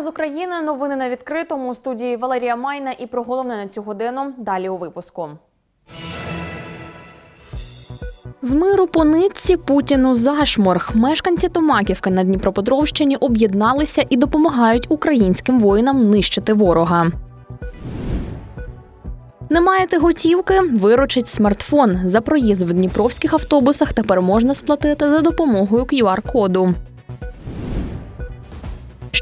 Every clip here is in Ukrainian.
З України. Новини на відкритому у студії Валерія Майна і про головне на цю годину. Далі у випуску. З миру по нитці Путіну зашморг. Мешканці Томаківки на Дніпропетровщині об'єдналися і допомагають українським воїнам нищити ворога. Не маєте готівки? Виручить смартфон. За проїзд в дніпровських автобусах тепер можна сплатити за допомогою QR-коду.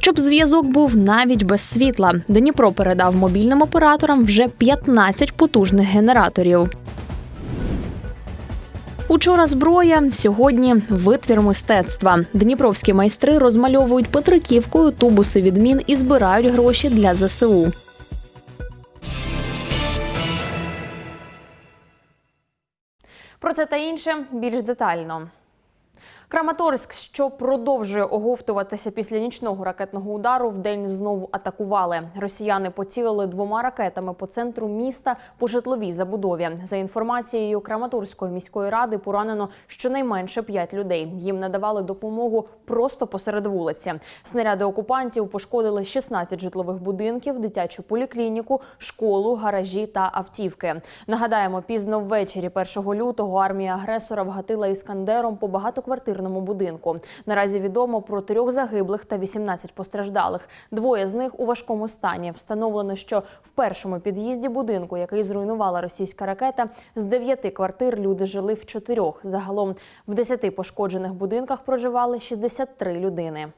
Щоб зв'язок був навіть без світла, Дніпро передав мобільним операторам вже 15 потужних генераторів. Учора зброя, сьогодні витвір мистецтва. Дніпровські майстри розмальовують петриківкою тубуси від мін і збирають гроші для ЗСУ. Про це та інше більш детально. Краматорськ, що продовжує оговтуватися після нічного ракетного удару, вдень знову атакували. Росіяни поцілили двома ракетами по центру міста по житловій забудові. За інформацією Краматорської міської ради, поранено щонайменше п'ять людей. Їм надавали допомогу просто посеред вулиці. Снаряди окупантів пошкодили 16 житлових будинків, дитячу поліклініку, школу, гаражі та автівки. Нагадаємо, пізно ввечері 1 лютого армія агресора вгатила іскандером по багатоквартирному будинку. Наразі відомо про трьох загиблих та 18 постраждалих. Двоє з них у важкому стані. Встановлено, що в першому під'їзді будинку, який зруйнувала російська ракета, з дев'яти квартир люди жили в чотирьох. Загалом в десяти пошкоджених будинках проживали 63 людини.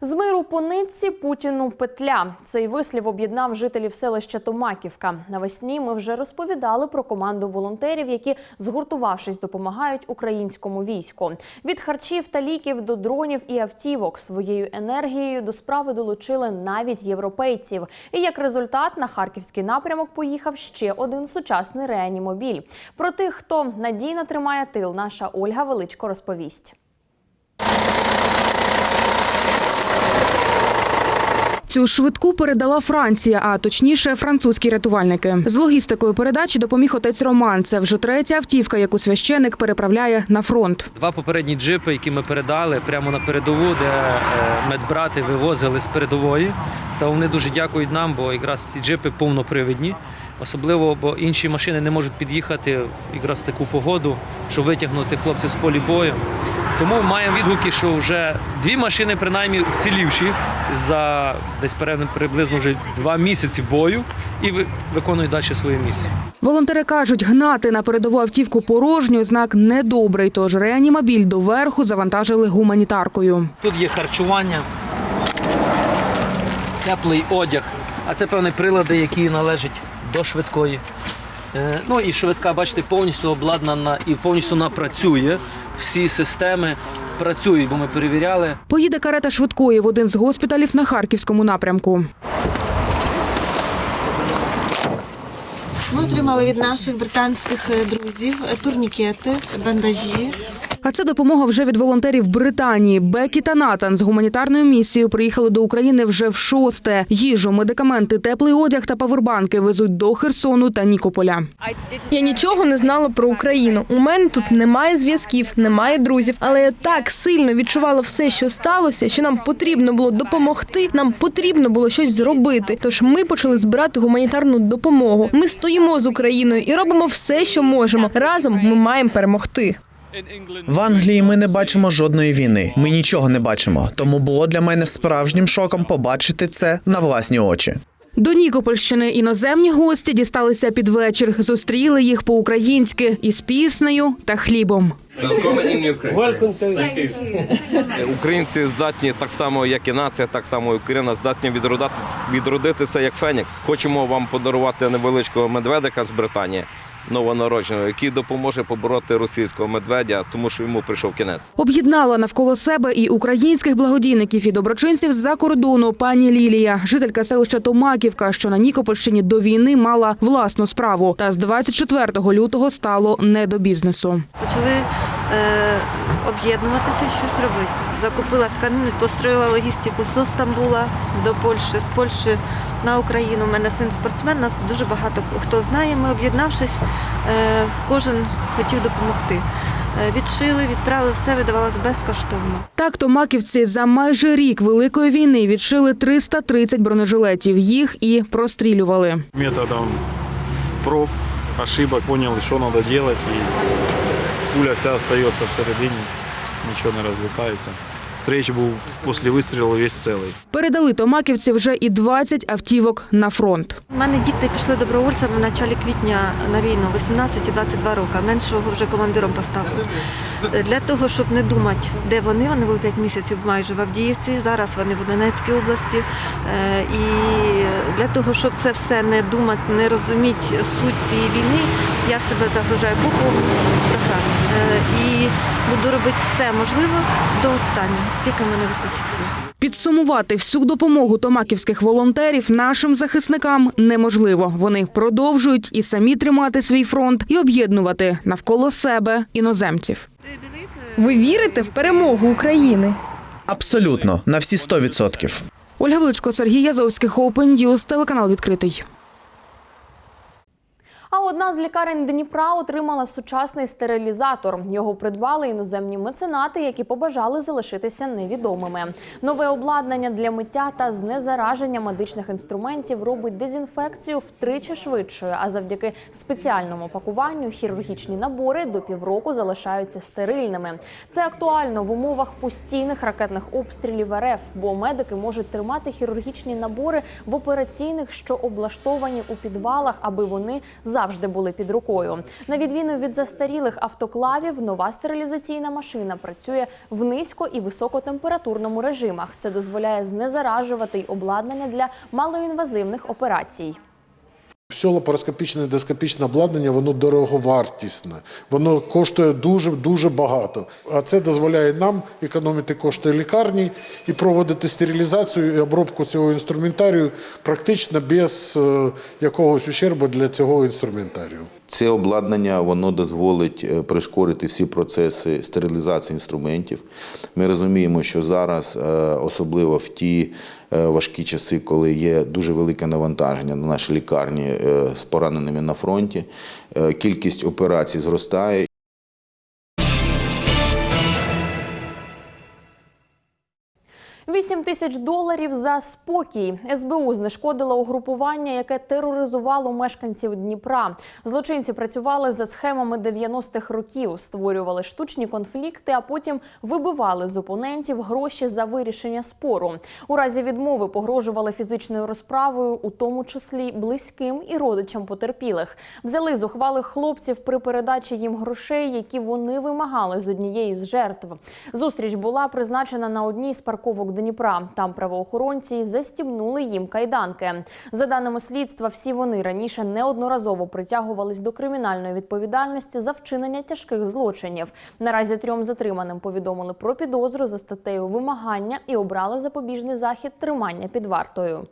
З миру по нитці Путіну петля. Цей вислів об'єднав жителів селища Томаківка. Навесні ми вже розповідали про команду волонтерів, які, згуртувавшись, допомагають українському війську. Від харчів та ліків до дронів і автівок своєю енергією до справи долучили навіть європейців. І як результат на харківський напрямок поїхав ще один сучасний реанімобіль. Про тих, хто надійно тримає тил, наша Ольга Величко розповість. Цю швидку передала Франція, а точніше французькі рятувальники. З логістикою передачі допоміг отець Роман. Це вже третя автівка, яку священик переправляє на фронт. Два попередні джипи, які ми передали прямо на передову, де е, медбрати вивозили з передової. Та вони дуже дякують нам, бо якраз ці джипи повнопривідні. Особливо, бо інші машини не можуть під'їхати якраз в таку погоду, щоб витягнути хлопців з полі бою. Тому маємо відгуки, що вже дві машини, принаймні, вцілівші за десь приблизно вже два місяці бою і виконують далі свою місію. Волонтери кажуть, гнати на передову автівку порожню знак недобрий. Тож реанімобіль доверху завантажили гуманітаркою. Тут є харчування, теплий одяг, а це певні прилади, які належать до швидкої. Е, Ну і швидка, бачите, повністю обладнана і повністю вона працює. Всі системи працюють, бо ми перевіряли. Поїде карета швидкої в один з госпіталів на харківському напрямку. Ми отримали від наших британських е, друзів е, турнікети, бандажі. А це допомога вже від волонтерів Британії. Бекі та Натан з гуманітарною місією приїхали до України вже в шосте. Їжу, медикаменти, теплий одяг та павербанки везуть до Херсону та Нікополя. Я нічого не знала про Україну. У мене тут немає зв'язків, немає друзів. Але я так сильно відчувала все, що сталося, що нам потрібно було допомогти. Нам потрібно було щось зробити. Тож ми почали збирати гуманітарну допомогу. Ми стоїмо з Україною і робимо все, що можемо. Разом ми маємо перемогти. В Англії ми не бачимо жодної війни. Ми нічого не бачимо. Тому було для мене справжнім шоком побачити це на власні очі. До Нікопольщини іноземні гості дісталися під вечір. Зустріли їх по-українськи із піснею та хлібом. Українці здатні так само, як і нація, так само і Україна здатні відродатись, відродитися як Фенікс. Хочемо вам подарувати невеличкого медведика з Британії. Новонародженого, який допоможе побороти російського медведя, тому що йому прийшов кінець. Об'єднала навколо себе і українських благодійників і доброчинців з-за кордону пані Лілія, жителька селища Томаківка, що на Нікопольщині до війни мала власну справу. Та з 24 лютого стало не до бізнесу. Почали е, об'єднуватися, щось робити. Закупила тканини, построїла логістику з Стамбула до Польщі, з Польщі на Україну. У мене син спортсмен, нас дуже багато хто знає. Ми об'єднавшись, е, кожен хотів допомогти. Е, Відшили, відправили, все видавалось безкоштовно. Так, томаківці за майже рік великої війни відшили 330 бронежилетів. Їх і прострілювали. методом проб, ошибок понял, что надо делать, и пуля вся остается всередине, ничего не разлетается. Стрейч був після вистрілу весь цілий. Передали томаківці вже і 20 автівок на фронт. У мене діти пішли добровольцями в началі квітня на війну, 18 і 22 роки. Меншого вже командиром поставили. Для того, щоб не думати, де вони, вони були 5 місяців майже в Авдіївці, зараз вони в Донецькій області. Е, І для того, щоб це все не думати, не розуміти суть цієї війни, я себе загружаю по програмі. Е, І буду робити все можливе до останнього, скільки мене вистачить. Підсумувати всю допомогу томаківських волонтерів нашим захисникам неможливо. Вони продовжують і самі тримати свій фронт, і об'єднувати навколо себе іноземців. Ви вірите в перемогу України? Абсолютно, на всі 100%. Ольга Величко, Сергій Язовський, Open News, телеканал відкритий. А одна з лікарень Дніпра отримала сучасний стерилізатор. Його придбали іноземні меценати, які побажали залишитися невідомими. Нове обладнання для миття та знезараження медичних інструментів робить дезінфекцію втричі швидшою. А завдяки спеціальному пакуванню хірургічні набори до півроку залишаються стерильними. Це актуально в умовах постійних ракетних обстрілів РФ, бо медики можуть тримати хірургічні набори в операційних, що облаштовані у підвалах, аби вони завжди були під рукою. На відміну від застарілих автоклавів, нова стерилізаційна машина працює в низько і високотемпературному режимах. Це дозволяє знезаражувати й обладнання для малоінвазивних операцій. Все лапароскопічне ендоскопічне обладнання, воно дороговартісне, воно коштує дуже дуже багато. А це дозволяє нам економити кошти лікарні і проводити стерилізацію і обробку цього інструментарію практично без е, якогось ущербу для цього інструментарію. Це обладнання воно дозволить е, пришкорити всі процеси стерилізації інструментів. Ми розуміємо, що зараз, е, особливо в ті е, важкі часи, коли є дуже велике навантаження на наші лікарні з пораненими на фронті, кількість операцій зростає. Вісім тисяч доларів за спокій. СБУ знешкодила угрупування, яке тероризувало мешканців Дніпра. Злочинці працювали за схемами 90-х років, створювали штучні конфлікти, а потім вибивали з опонентів гроші за вирішення спору. У разі відмови погрожували фізичною розправою, у тому числі близьким і родичам потерпілих. Взяли зухвалих хлопців при передачі їм грошей, які вони вимагали з однієї з жертв. Зустріч була призначена на одній з парковок Дніпра. Там правоохоронці застібнули їм кайданки. За даними слідства, всі вони раніше неодноразово притягувались до кримінальної відповідальності за вчинення тяжких злочинів. Наразі трьом затриманим повідомили про підозру за статтею вимагання і обрали запобіжний захід тримання під вартою.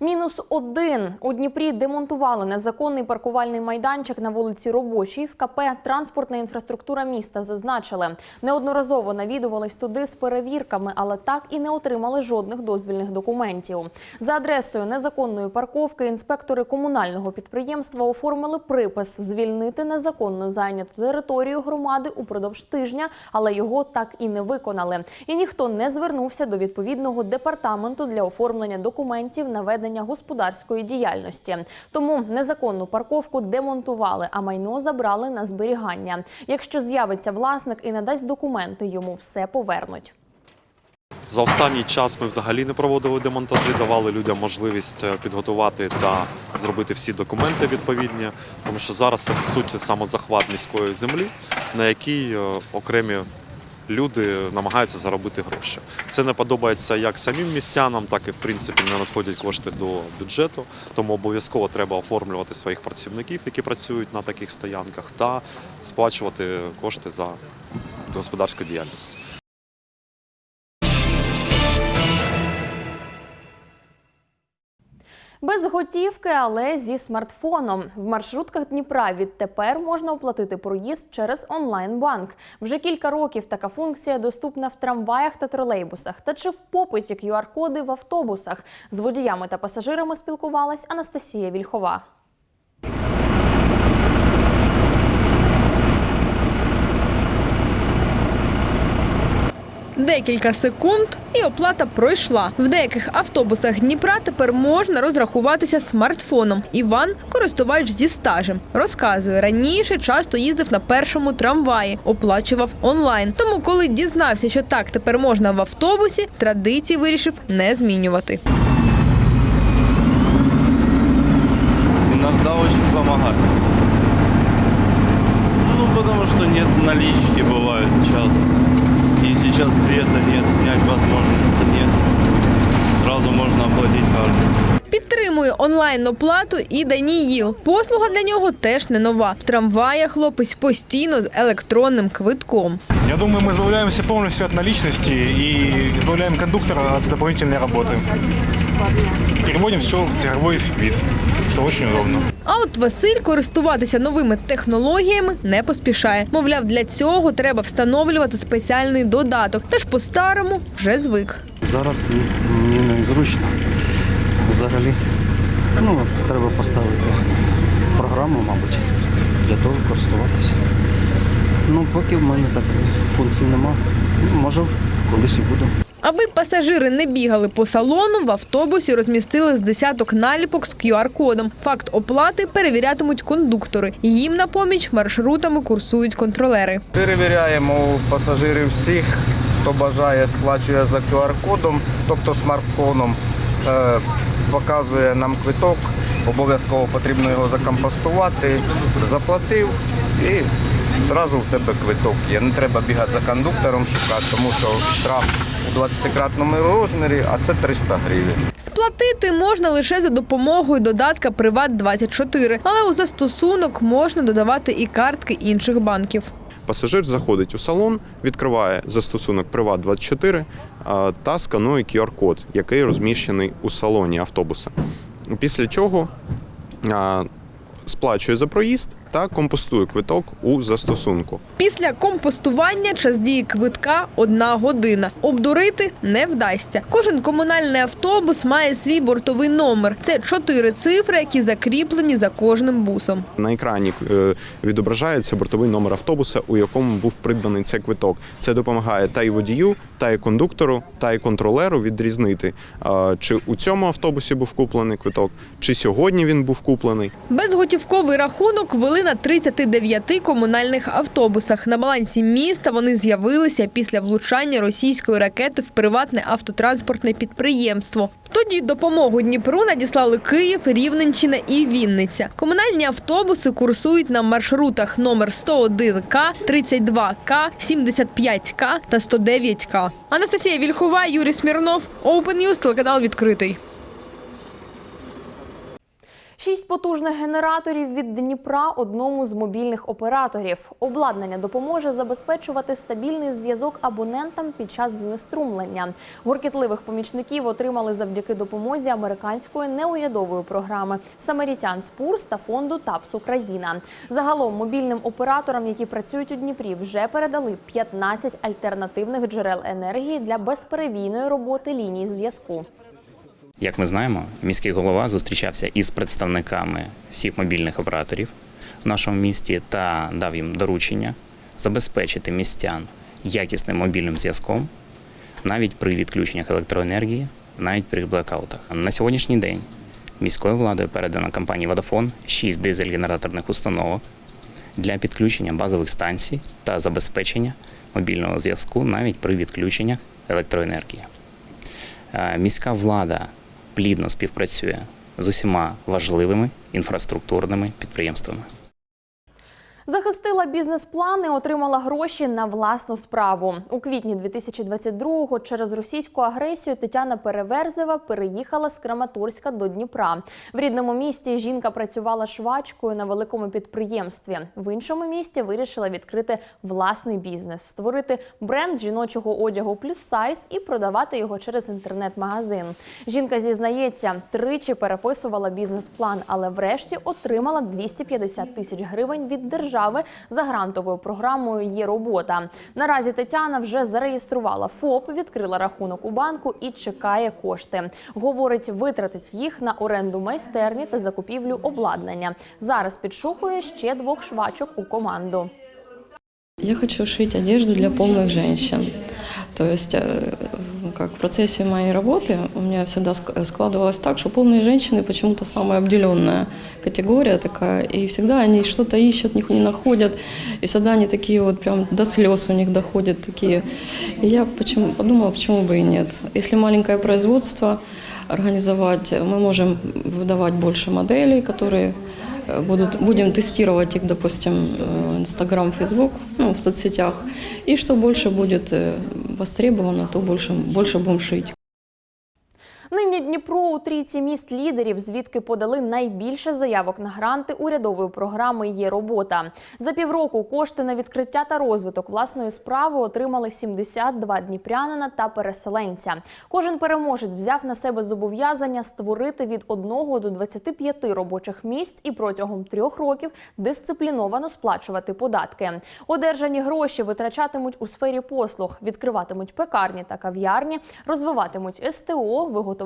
Мінус один у Дніпрі демонтували незаконний паркувальний майданчик на вулиці Робочій. В КП транспортна інфраструктура міста зазначили. Неодноразово навідувались туди з перевірками, але так і не отримали жодних дозвільних документів. За адресою незаконної парковки інспектори комунального підприємства оформили припис звільнити незаконно зайняту територію громади упродовж тижня, але його так і не виконали. І ніхто не звернувся до відповідного департаменту для оформлення документів на ведення господарської діяльності. Тому незаконну парковку демонтували, а майно забрали на зберігання. Якщо з'явиться власник і надасть документи, йому все повернуть. За останній час ми взагалі не проводили демонтажі, давали людям можливість е, підготувати та зробити всі документи відповідні, тому що зараз це по суті самозахват міської землі, на якій е, окремі люди намагаються заробити гроші. Це не подобається як самим містянам, так і в принципі не надходять кошти до бюджету. Тому обов'язково треба оформлювати своїх працівників, які працюють на таких стоянках, та сплачувати кошти за господарську діяльність. Без готівки, але зі смартфоном. В маршрутках Дніпра відтепер можна оплатити проїзд через онлайн-банк. Вже кілька років така функція доступна в трамваях та тролейбусах. Та чи в попиті QR-коди в автобусах? З водіями та пасажирами спілкувалась Анастасія Вільхова. Декілька секунд і оплата пройшла. В деяких автобусах Дніпра тепер можна розрахуватися смартфоном. Іван користувач зі стажем. Розказує, раніше часто їздив на першому трамваї, оплачував онлайн. Тому, коли дізнався, що так тепер можна в автобусі, традиції вирішив не змінювати. Иногда очень помогает. Ну, потому что нет налички, бывает часто. Сейчас света нет, снять возможности нет. Сразу можно оплатить картой. Підтримує онлайн оплату і Даніїл. Послуга для нього теж не нова. В трамваях хлопець постійно з електронним квитком. Я думаю, мы избавляемся полностью от наличности и избавляем кондуктора от дополнительной работы. Переводим все в цифровой вид, что очень удобно. А от Василь користуватися новими технологіями не поспішає. Мовляв, для цього треба встановлювати спеціальний додаток. Та ж по-старому вже звик. Зараз мені незручно. Взагалі, ну, треба поставити програму, мабуть, для того користуватися. Ну, поки в мене такої функції нема. Ну, Може, колись і буду. Аби пасажири не бігали по салону, в автобусі розмістили з десяток наліпок з QR-кодом. Факт оплати перевірятимуть кондуктори. Їм на поміч маршрутами курсують контролери. Перевіряємо пасажирів всіх, хто бажає, сплачує за QR-кодом, тобто смартфоном, е, показує нам квиток, обов'язково потрібно його закомпостувати, заплатив і зразу в тебе квиток є. Не треба бігати за кондуктором шукати, тому що штраф у 20-кратному розмірі, а це 300 гривень. Сплатити можна лише за допомогою додатка Приват 24 але у застосунок можна додавати і картки інших банків. Пасажир заходить у салон, відкриває застосунок Приват24 та сканує QR-код, який розміщений у салоні автобуса. Після чого сплачує за проїзд та компостує квиток у застосунку. Після компостування час дії квитка одна година. Обдурити не вдасться. Кожен комунальний автобус має свій бортовий номер. Це чотири цифри, які закріплені за кожним бусом. На екрані е, відображається бортовий номер автобуса, у якому був придбаний цей квиток. Це допомагає та й водію, та й кондуктору, та й контролеру відрізнити, чи у цьому автобусі був куплений квиток, чи сьогодні він був куплений. Безготівковий рахунок вели на 39 комунальних автобусах. На балансі міста вони з'явилися після влучання російської ракети в приватне автотранспортне підприємство. Тоді допомогу Дніпру надіслали Київ, Рівненщина і Вінниця. Комунальні автобуси курсують на маршрутах номер 101К, 32К, 75К та 109К. Анастасія Вільхова, Юрій Смірнов, Open News, телеканал відкритий. Шість потужних генераторів від Дніпра одному з мобільних операторів. Обладнання допоможе забезпечувати стабільний зв'язок абонентам під час знеструмлення. Гуркітливих помічників отримали завдяки допомозі американської неурядової програми Самарітян Спурс та фонду ТАПС Україна. Загалом мобільним операторам, які працюють у Дніпрі, вже передали 15 альтернативних джерел енергії для безперебійної роботи ліній зв'язку. Як ми знаємо, міський голова зустрічався із представниками всіх мобільних операторів в нашому місті та дав їм доручення забезпечити містян якісним мобільним зв'язком навіть при відключеннях електроенергії, навіть при блекаутах. На сьогоднішній день міською владою передано компанії Vodafone 6 дизель-генераторних установок для підключення базових станцій та забезпечення мобільного зв'язку навіть при відключеннях електроенергії. Е, Міська влада плідно співпрацює з усіма важливими інфраструктурними підприємствами. Захистила бізнес-плани, отримала гроші на власну справу. У квітні 2022-го через російську агресію Тетяна Переверзева переїхала з Краматорська до Дніпра. В рідному місті жінка працювала швачкою на великому підприємстві. В іншому місті вирішила відкрити власний бізнес, створити бренд жіночого одягу плюс сайз і продавати його через інтернет-магазин. Жінка зізнається, тричі переписувала бізнес-план, але врешті отримала 250 тисяч гривень від держави за грантовою програмою Є робота. Наразі Тетяна вже зареєструвала ФОП, відкрила рахунок у банку і чекає кошти. Говорить, витратить їх на оренду майстерні та закупівлю обладнання. Зараз підшукує ще двох швачок у команду. Я хочу шить одежду для полных женщин. То есть, э, как в процессе моей работы у меня всегда ск- складывалось так, что полные женщины почему-то самая обделенная категория такая, и всегда они что-то ищут, них не находят, и всегда они такие вот прям до слез у них доходят такие. И я почему, подумала, почему бы и нет. Если маленькое производство организовать, мы можем выдавать больше моделей, которые э, будут, будем тестировать их, допустим, э, Инстаграм, Фейсбук, ну, в соцсетях. И что больше будет э, востребовано, то больше, больше будем шить. Нині Дніпро у трійці міст лідерів, звідки подали найбільше заявок на гранти урядової програми Є робота. За півроку кошти на відкриття та розвиток власної справи отримали 72 дніпрянина та переселенця. Кожен переможець взяв на себе зобов'язання створити від 1 до 25 робочих місць і протягом трьох років дисципліновано сплачувати податки. Одержані гроші витрачатимуть у сфері послуг, відкриватимуть пекарні та кав'ярні, розвиватимуть СТО, виготовлятимуть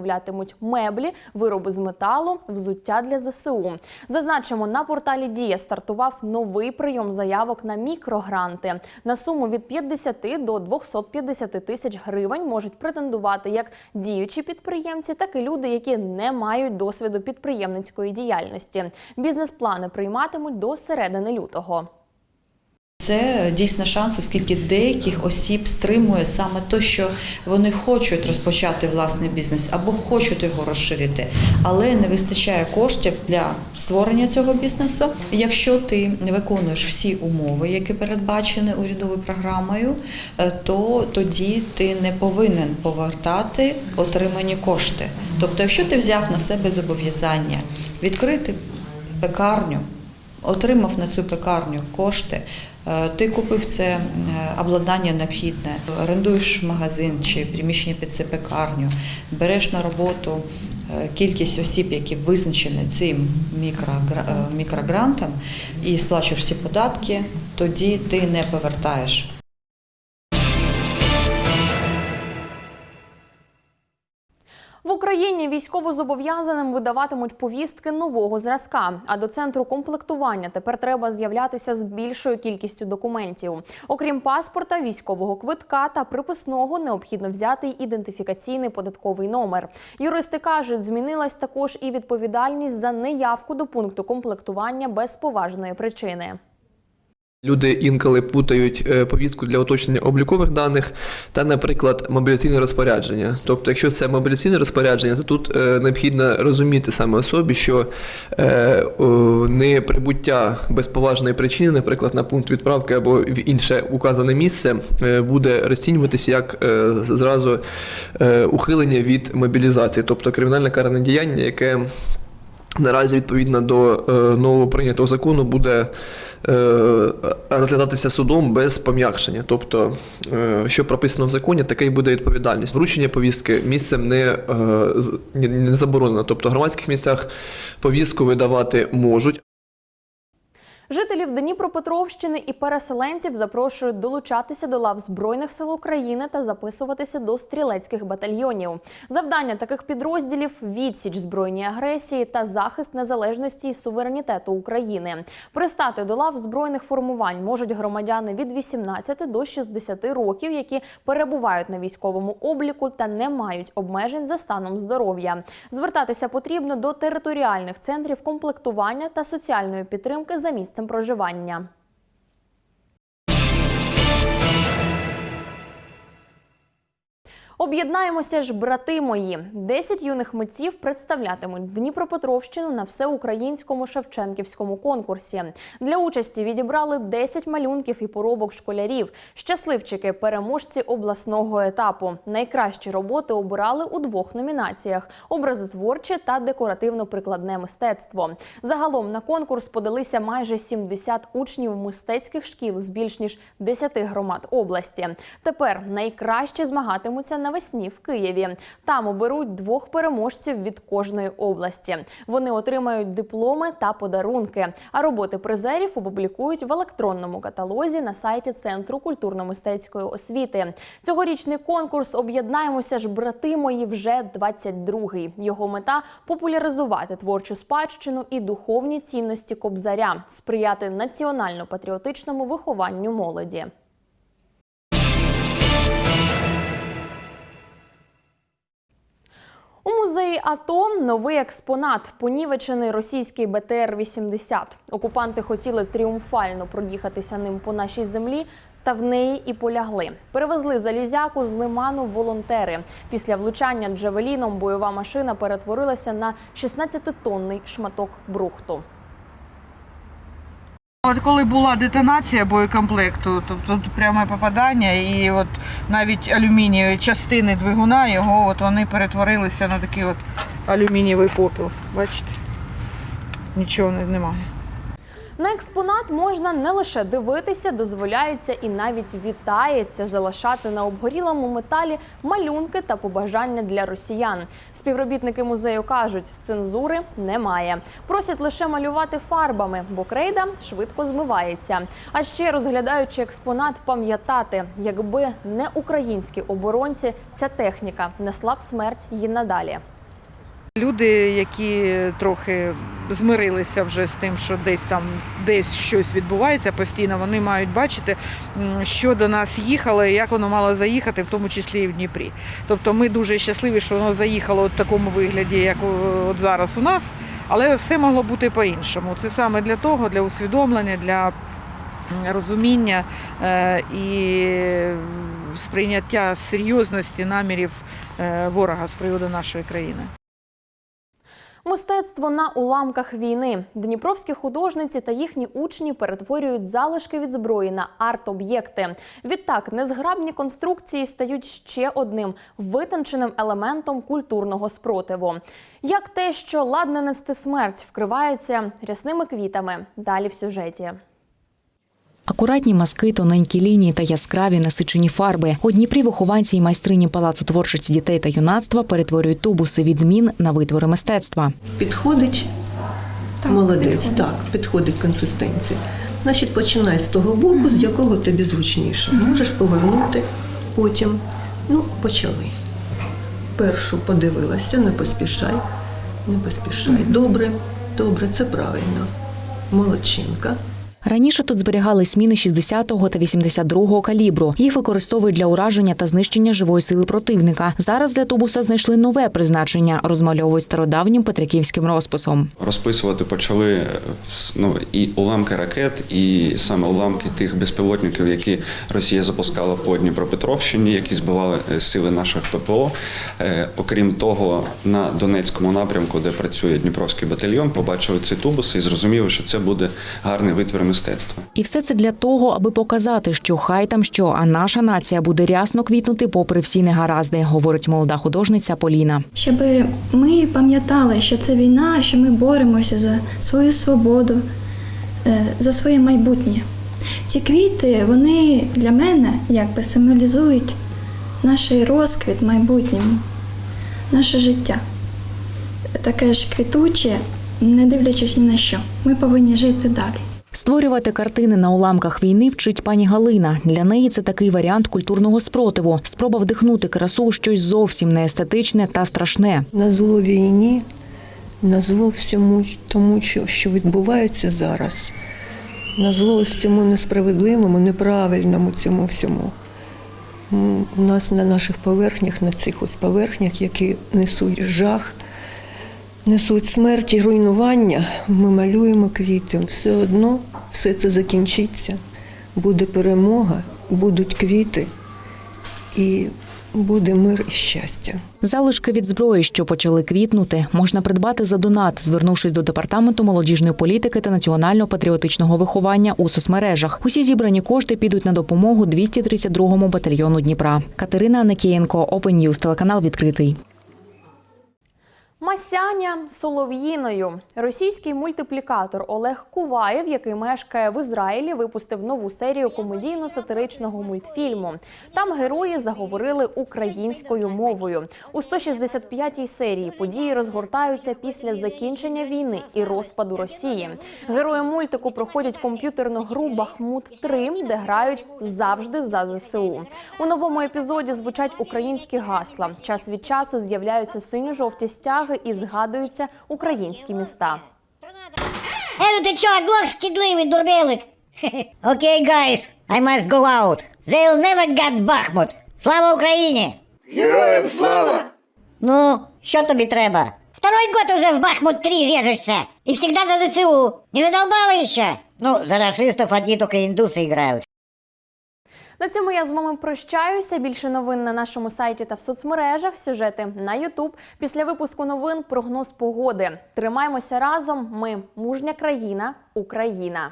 меблі, вироби з металу, взуття для ЗСУ. Зазначимо, на порталі Дія стартував новий прийом заявок на мікрогранти. На суму від 50 до 250 тисяч гривень можуть претендувати як діючі підприємці, так і люди, які не мають досвіду підприємницької діяльності. Бізнес-плани прийматимуть до середини лютого. Це дійсно шанс, оскільки деяких осіб стримує саме те, що вони хочуть розпочати власний бізнес або хочуть його розширити, але не вистачає коштів для створення цього бізнесу. Якщо ти не виконуєш всі умови, які передбачені урядовою програмою, е, то тоді ти не повинен повертати отримані кошти. Тобто, якщо ти взяв на себе зобов'язання відкрити пекарню, отримав на цю пекарню кошти. Е, Ти купив це е, обладнання необхідне, орендуєш магазин чи приміщення під це пекарню, береш на роботу е, кількість осіб, які визначені цим мікрогрантом, і сплачуєш всі податки, тоді ти не повертаєш В Україні військовозобов'язаним видаватимуть повістки нового зразка. А до центру комплектування тепер треба з'являтися з більшою кількістю документів. Окрім паспорта, військового квитка та приписного, необхідно взяти ідентифікаційний податковий номер. Юристи кажуть, змінилась також і відповідальність за неявку до пункту комплектування без поважної причини. Люди інколи путають е, повістку для уточнення облікових даних та, наприклад, мобіляційне розпорядження. Тобто, якщо це мобіляційне розпорядження, то тут е, необхідно розуміти саме особі, що е, не прибуття без поважної причини, наприклад, на пункт відправки або в інше указане місце, буде розцінюватися як зразу ухилення від мобілізації, тобто кримінальне каране діяння, яке Наразі відповідно до нового прийнятого закону буде розглядатися судом без пом'якшення. Тобто, е, що прописано в законі, таке і буде відповідальність. Вручення повістки місцем не, е, не заборонено. Тобто, в громадських місцях повістку видавати можуть. Жителів Дніпропетровщини і переселенців запрошують долучатися до лав Збройних сил України та записуватися до стрілецьких батальйонів. Завдання таких підрозділів відсіч збройній агресії та захист незалежності і суверенітету України. Пристати до лав збройних формувань можуть громадяни від 18 до 60 років, які перебувають на військовому обліку та не мають обмежень за станом здоров'я. Звертатися потрібно до територіальних центрів комплектування та соціальної підтримки за місцем проживання. Об'єднаємося ж, брати мої. Десять юних митців представлятимуть Дніпропетровщину на всеукраїнському Шевченківському конкурсі. Для участі відібрали 10 малюнків і поробок школярів. Щасливчики переможці обласного етапу. Найкращі роботи обирали у двох номінаціях: образотворче та декоративно-прикладне мистецтво. Загалом на конкурс подалися майже 70 учнів мистецьких шкіл з більш ніж 10 громад області. Тепер найкраще змагатимуться навесні в Києві. Там оберуть двох переможців від кожної області. Вони отримають дипломи та подарунки. А роботи призерів опублікують в електронному каталозі на сайті Центру культурно-мистецької освіти. Цьогорічний конкурс Об'єднаємося ж, брати мої вже 22-й. Його мета популяризувати творчу спадщину і духовні цінності кобзаря, сприяти національно-патріотичному вихованню молоді. Музеї АТО новий експонат понівечений російський БТР-80. Окупанти хотіли тріумфально проїхатися ним по нашій землі. Та в неї і полягли. Перевезли залізяку з лиману волонтери. Після влучання джавеліном бойова машина перетворилася на 16-тонний шматок брухту. От коли була детонація боєкомплекту, тобто тут пряме попадання, і от навіть алюмінієві частини двигуна його от вони перетворилися на такий от алюмінієвий попіл. Бачите? Нічого немає. На експонат можна не лише дивитися, дозволяється і навіть вітається залишати на обгорілому металі малюнки та побажання для росіян. Співробітники музею кажуть, цензури немає. Просять лише малювати фарбами, бо крейда швидко змивається. А ще розглядаючи експонат, пам'ятати, якби не українські оборонці, ця техніка несла б смерть їй надалі. Люди, які трохи змирилися вже з тим, що десь там десь щось відбувається постійно, вони мають бачити, що до нас їхало і як воно мало заїхати, в тому числі і в Дніпрі. Тобто ми дуже щасливі, що воно заїхало в такому вигляді, як от зараз у нас, але все могло бути по-іншому. Це саме для того, для усвідомлення, для розуміння е, і сприйняття серйозності намірів е, ворога з приводу нашої країни. Мистецтво на уламках війни. Дніпровські художниці та їхні учні перетворюють залишки від зброї на арт-об'єкти. Відтак, незграбні конструкції стають ще одним витонченим елементом культурного спротиву. Як те, що ладне нести смерть, вкривається рясними квітами. Далі в сюжеті. Акуратні маски, тоненькі лінії та яскраві насичені фарби. У Дніпрі вихованці і майстрині палацу творчості дітей та юнацтва перетворюють тубуси від мін на витвори мистецтва. Підходить? Молодець, так, підходить консистенція. Значить, починай з того боку, з якого тобі зручніше. Можеш повернути потім. Ну, почали. Першу подивилася, не поспішай, не поспішай. Добре, добре, це правильно. Молодчинка. Раніше тут зберігались міни 60-го та 82-го калібру. Їх використовують для ураження та знищення живої сили противника. Зараз для тубуса знайшли нове призначення, розмальовують стародавнім петриківським розписом. Розписувати почали е, ну, і уламки ракет, і саме уламки тих безпілотників, які Росія запускала по Дніпропетровщині, які збивали е, сили наших ППО. Е, Окрім того, на Донецькому напрямку, де працює Дніпровський батальйон, побачили ці тубуси і зрозуміли, що це буде гарний витвір мистецтва. І все це для того, аби показати, що хай там що, а наша нація буде рясно квітнути попри всі негаразди, говорить молода художниця Поліна. щоб ми пам'ятали, що це війна, що ми боремося за свою свободу, е, за своє майбутнє. Ці квіти, вони для мене якби символізують наш розквіт в майбутньому, наше життя. Таке ж квітуче, не дивлячись ні на що. Ми повинні жити далі. Створювати картини на уламках війни вчить пані Галина. Для неї це такий варіант культурного спротиву. Спроба вдихнути красу у щось зовсім не естетичне та страшне. На зло війні, на зло всьому тому, що, що відбувається зараз, на зло ось цьому несправедливому, неправильному цьому всьому. У нас на наших поверхнях, на цих ось поверхнях, які несуть жах, несуть смерть і руйнування, ми малюємо квіти. Все одно все це закінчиться. Буде перемога, будуть квіти і буде мир і щастя. Залишки від зброї, що почали квітнути, можна придбати за донат, звернувшись до департаменту молодіжної політики та національного патріотичного виховання у соцмережах. Усі зібрані кошти підуть на допомогу 232-му батальйону Дніпра. Катерина Аникієнко, Open News, телеканал відкритий. Масяня солов'їною. Російський мультиплікатор Олег Куваєв, який мешкає в Ізраїлі, випустив нову серію комедійно-сатиричного мультфільму. Там герої заговорили українською мовою. У 165-й серії події розгортаються після закінчення війни і розпаду Росії. Герої мультику проходять комп'ютерну гру Бахмут 3 де грають завжди за ЗСУ. У новому епізоді звучать українські гасла. Час від часу з'являються синьо-жовті стяги і згадуються українські міста. Ей, ну ти чо, оглох шкідливий дурбелик? Окей, guys, I must go out. They'll never get Бахмут. Слава Україні! Героям слава! Ну, Що тобі треба? Второй год уже в Бахмут 3 режешься. И всегда за ЗСУ. Не задолбала еще? Ну, за расистов одни только индусы играют. На цьому я з вами прощаюся. Більше новин на нашому сайті та в соцмережах. Сюжети на Ютуб. Після випуску новин прогноз погоди. Тримаємося разом. Ми мужня країна, Україна.